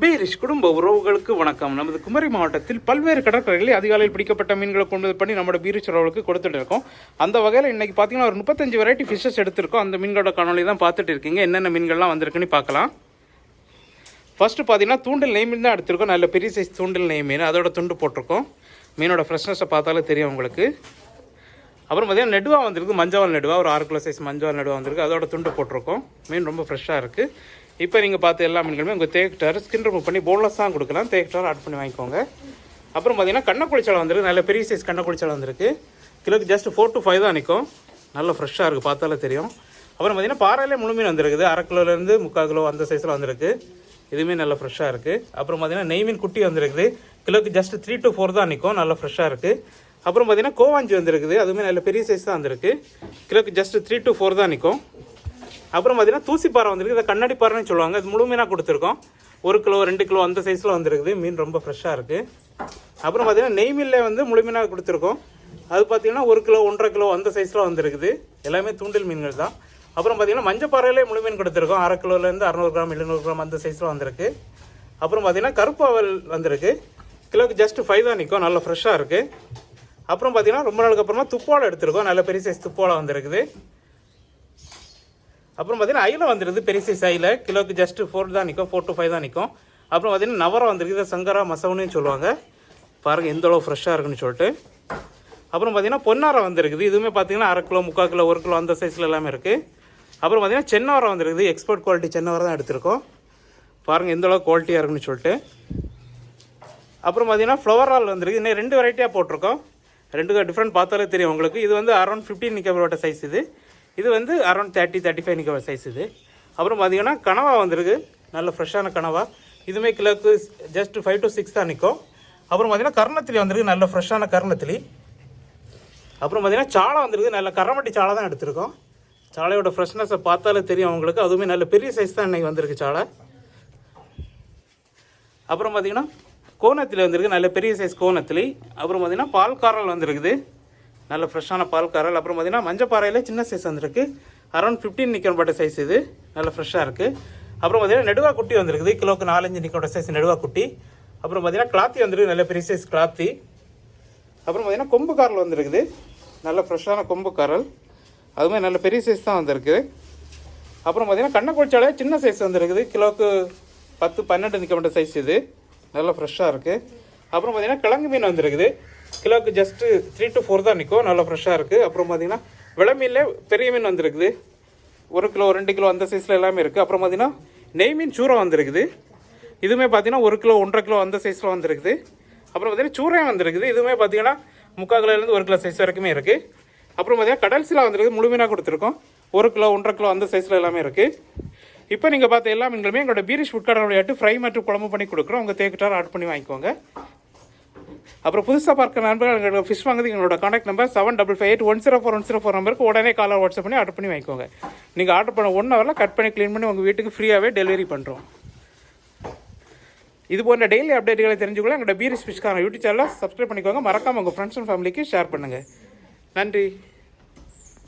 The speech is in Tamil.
பீரிஷ் குடும்ப உறவுகளுக்கு வணக்கம். நமது குமரி மாவட்டத்தில் பல்வேறு கடற்கரைகளில் அதிகாலையில் பிடிக்கப்பட்ட மீன்களை கொண்டு வந்து பண்ணி நம்மளோட பீரிஷ் உறவுகளுக்கு கொடுத்துட்டு இருக்கோம் அந்த வகையில் இன்னைக்கு பார்த்தீங்கன்னா ஒரு முப்பத்தஞ்சு வெரைட்டி ஃபிஷஸ் எடுத்திருக்கோம். அந்த மீன்களோட காணொலி தான் பார்த்துட்டு இருக்கீங்க. என்னென்ன மீன்கள்லாம் வந்திருக்குன்னு பார்க்கலாம். ஃபஸ்ட்டு பார்த்தீங்கன்னா தூண்டில் நெய் மீன் தான் எடுத்திருக்கோம். நல்ல பெரிய சைஸ் தூண்டில் நெய் மீன். அதோட துண்டு போட்டிருக்கோம். மீனோட ஃப்ரெஷ்னஸை பார்த்தாலே தெரியும் உங்களுக்கு. அப்புறம் பார்த்திங்கன்னா நெடுவா வந்திருக்கு மஞ்சவால் நெடுவா ஒரு ஆறு கிலோ சைஸ் மஞ்சவால் நெடுவா வந்திருக்கு. அதோட துண்டு போட்டிருக்கோம். மீன் ரொம்ப ஃப்ரெஷ்ஷாக இருக்குது இப்போ நீங்கள் பார்த்து எல்லா மீன்களுமே உங்கள் தேக்கிட்டார் ஸ்கின் ரிமூவ் பண்ணி போன்லெஸ்ஸாக கொடுக்கலாம். தேக்கிட்டார் ஆட் பண்ணி வாங்கிக்கோங்க. அப்புறம் பார்த்திங்கன்னா கண்ணக்குளிச்சாலை வந்திருக்கு. நல்ல பெரிய சைஸ் கண்ணக்குளிச்சாலை வந்திருக்கு. கிலோக்கு ஜஸ்ட் ஃபோர் டு ஃபைவ் தான் நிற்கும் நல்லா ஃப்ரெஷ்ஷாக இருக்குது பார்த்தாலே தெரியும். அப்புறம் பார்த்திங்கன்னா பாறையிலே முழு மீன் வந்திருக்குது. அரை கிலோலேருந்து முக்கால் கிலோ அந்த சைஸில் வந்திருக்கு. இதுவுமே நல்லா ஃப்ரெஷ்ஷாக இருக்குது அப்புறம் பார்த்திங்கன்னா நெய் மீன் குட்டி வந்திருக்குது. கிலோக்கு ஜஸ்ட் த்ரீ டு ஃபோர் தான் நிற்கும் நல்லா ஃப்ரெஷ்ஷாக இருக்குது அப்புறம் பார்த்தீங்கன்னா கோவாஞ்சி வந்திருக்குது. அதுவுமே நல்ல பெரிய சைஸ் தான் வந்திருக்கு. கிலோக்கு ஜஸ்ட் த்ரீ டு ஃபோர் தான் நிற்கும் அப்புறம் பார்த்தீங்கன்னா தூசி பாறை வந்திருக்கு. இதை கண்ணாடி பாறைன்னு சொல்லுவாங்க. இது முழு மீனாக கொடுத்துருக்கோம். ஒரு கிலோ ரெண்டு கிலோ அந்த சைஸில் வந்திருக்குது. மீன் ரொம்ப ஃப்ரெஷ்ஷாக இருக்குது அப்புறம் பார்த்தீங்கன்னா நெய் மீனில் வந்து முழு மீனாக கொடுத்துருக்கோம். அது பார்த்தீங்கன்னா ஒரு கிலோ ஒன்றரை கிலோ அந்த சைஸில் வந்திருக்குது. எல்லாமே தூண்டில் மீன்கள் தான். அப்புறம் பார்த்தீங்கன்னா மஞ்சப்பாறையிலே முழு மீன் கொடுத்துருக்கோம். அரை கிலோலேருந்து அறநூறு கிராம் எழுநூறு கிராம் அந்த சைஸில் வந்திருக்கு. அப்புறம் பார்த்தீங்கன்னா கருப்பு அவல் வந்திருக்கு. கிலோக்கு ஜஸ்ட் ஃபைவ் தான் நிற்கும் நல்லா ஃப்ரெஷ்ஷாக இருக்குது அப்புறம் பார்த்தீங்கன்னா ரொம்ப நாளுக்கு அப்புறமா துப்போலை எடுத்திருக்கோம். நல்ல பெரிய சைஸ் துப்போலை வந்திருக்குது. அப்புறம் பார்த்தீங்கன்னா ஐல வந்துருது பெரிய சைஸ் ஐல கிலோக்கு ஜஸ்ட் ஃபோர் தான் நிற்கும் ஃபோர் டு ஃபைவ் தான் நிற்கும் அப்புறம் பார்த்தீங்கன்னா நவரம் வந்துருக்குது. சங்கரா மசவுன்னு சொல்லுவாங்க. பாருங்கள் எந்த அளவு ஃப்ரெஷ்ஷாக இருக்குன்னு சொல்லிட்டு. அப்புறம் பார்த்தீங்கன்னா பொன்னாரம் வந்திருக்குது. இதுவுமே பார்த்தீங்கன்னா அரை கிலோ முக்கால் கிலோ ஒரு கிலோ அந்த சைஸில் எல்லாமே இருக்குது அப்புறம் பார்த்தீங்கன்னா சென்னவரம் வந்திருக்குது. எக்ஸ்போர்ட் குவாலிட்டி சென்னவரம் தான் எடுத்திருக்கோம். பாருங்கள் எந்த அளவு குவாலிட்டியாக இருக்குன்னு சொல்லிட்டு. அப்புறம் பார்த்தீங்கன்னா ஃப்ளவர் ஆல் வந்திருக்கு இன்னும் ரெண்டு வெரைட்டியாக போட்டிருக்கோம். ரெண்டுக்கும் டிஃப்ரெண்ட் பார்த்தாலே தெரியும் உங்களுக்கு. இது வந்து அரௌண்ட் ஃபிஃப்டீன் நிற்கப்பட்ட சைஸ் இது. இது வந்து அரௌண்ட் தேர்ட்டி தேர்ட்டி ஃபைவ் நிற்கிற சைஸ் இது. அப்புறம் பார்த்தீங்கன்னா கனவா வந்திருக்கு. நல்ல ஃப்ரெஷ்ஷான கனவா. இதுவுமே கிலோக்கு ஜஸ்ட் ஃபைவ் டு சிக்ஸ் தான் நிற்கும் அப்புறம் பார்த்தீங்கன்னா கர்ணத்திலி வந்திருக்கு. நல்ல ஃப்ரெஷ்ஷான கர்ணத்திலி. அப்புறம் பார்த்தீங்கன்னா சாலை வந்திருக்கு. நல்ல கரமட்டி சாலை தான் எடுத்திருக்கோம். சாலையோட ஃப்ரெஷ்னஸை பார்த்தாலே தெரியும் அவங்களுக்கு அதுவுமே நல்ல பெரிய சைஸ் தான் இன்றைக்கி வந்திருக்கு சாலை. அப்புறம் பார்த்தீங்கன்னா கோணத்தில் வந்திருக்கு. நல்ல பெரிய சைஸ் கோணத்தில். அப்புறம் பார்த்தீங்கன்னா பால் காரல் வந்திருக்குது. நல்ல ஃப்ரெஷ்ஷான பால் காரல். அப்புறம் பார்த்தீங்கன்னா மஞ்சப்பாறையில் சின்ன சைஸ் வந்திருக்கு. அரௌண்ட் ஃபிஃப்டீன் நிற்கப்பட்ட சைஸ் இது. நல்ல ஃப்ரெஷ்ஷாக இருக்குது அப்புறம் பார்த்தீங்கன்னா நெடுவா குட்டி வந்திருக்குது. கிலோக்கு நாலஞ்சு நிற்கிற சைஸ் நெடுவா குட்டி. அப்புறம் பார்த்தீங்கன்னா கிளாத்தி வந்துருக்கு நல்ல பெரிய சைஸ் கிளாத்தி அப்புறம் பார்த்தீங்கன்னா கொம்பு காரல் வந்திருக்குது. நல்ல ஃப்ரெஷ்ஷான கொம்பு காரல். அதுவுமே நல்ல பெரிய சைஸ் தான் வந்திருக்கு அப்புறம் பார்த்தீங்கன்னா கண்ணக்குழிச்சாலே சின்ன சைஸ் வந்திருக்குது. கிலோக்கு பத்து பன்னெண்டு நிற்கப்பட்ட சைஸ் இது. நல்லா ஃப்ரெஷ்ஷாக இருக்குது அப்புறம் பார்த்தீங்கன்னா கிழங்கு மீன் வந்திருக்குது. கிலோக்கு ஜஸ்ட்டு த்ரீ டு ஃபோர் தான் நிற்கும் நல்லா ஃப்ரெஷ்ஷாக இருக்குது அப்புறம் பார்த்திங்கன்னா விலை மீனில் பெரிய மீன் வந்திருக்குது. ஒரு கிலோ ரெண்டு கிலோ அந்த சைஸில் எல்லாமே இருக்குது அப்புறம் பார்த்திங்கன்னா நெய் மீன் சூரம் வந்திருக்குது. இதுவுமே பார்த்திங்கன்னா ஒரு கிலோ ஒன்றரை கிலோ அந்த சைஸில் வந்திருக்குது. அப்புறம் பார்த்திங்கன்னா சூரையும் வந்திருக்குது. இதுவுமே பார்த்தீங்கன்னா முக்கால் கிலோலேருந்து ஒரு கிலோ சைஸ் வரைக்குமே இருக்குது அப்புறம் பார்த்தீங்கன்னா கடல் சிலா வந்திருக்கு முழுமையாக கொடுத்துருக்கோம். ஒரு கிலோ ஒன்றரை கிலோ அந்த சைஸில் எல்லாமே இருக்குது இப்போ நீங்கள் பார்த்த எல்லா மீன்களுமே எங்களோட பீரிஷ் ஃபுட் விளையாட்டு ஃப்ரை மற்றும் குழம்பு பண்ணி கொடுக்குறோம். உங்கள் தேக்கிட்டார் ஆட் பண்ணி வாங்கிக்கோங்க. அப்புறம் புதுசாக பார்க்குற நண்பர்கள் எங்களோட ஃபிஷ் வாங்குது எங்களோட contact number seven double five eight one zero four one zero four நம்பருக்கு உடனே காலர் வாட்ஸ்அப் பண்ணி ஆர்டர் பண்ணி வாங்கிக்கோங்க. நீங்கள் ஆர்டர் பண்ண ஒன் ஹவரில் கட் பண்ணி க்ளீன் பண்ணி உங்கள் வீட்டுக்கு ஃப்ரீயாகவே டெலிவரி பண்ணுறோம் இது போன்ற டெய்லி அப்டேட்டுகளை தெரிஞ்சுக்கொள்ள எங்களோட பீரிஸ் ஃபிஷ்கான யூடியூப் சேனலை சப்ஸ்கிரைப் பண்ணிக்கோங்க. மறக்காமல் உங்கள் ஃப்ரெண்ட்ஸ் அண்ட் ஃபேமிலிக்கு ஷேர் பண்ணுங்கள் நன்றி.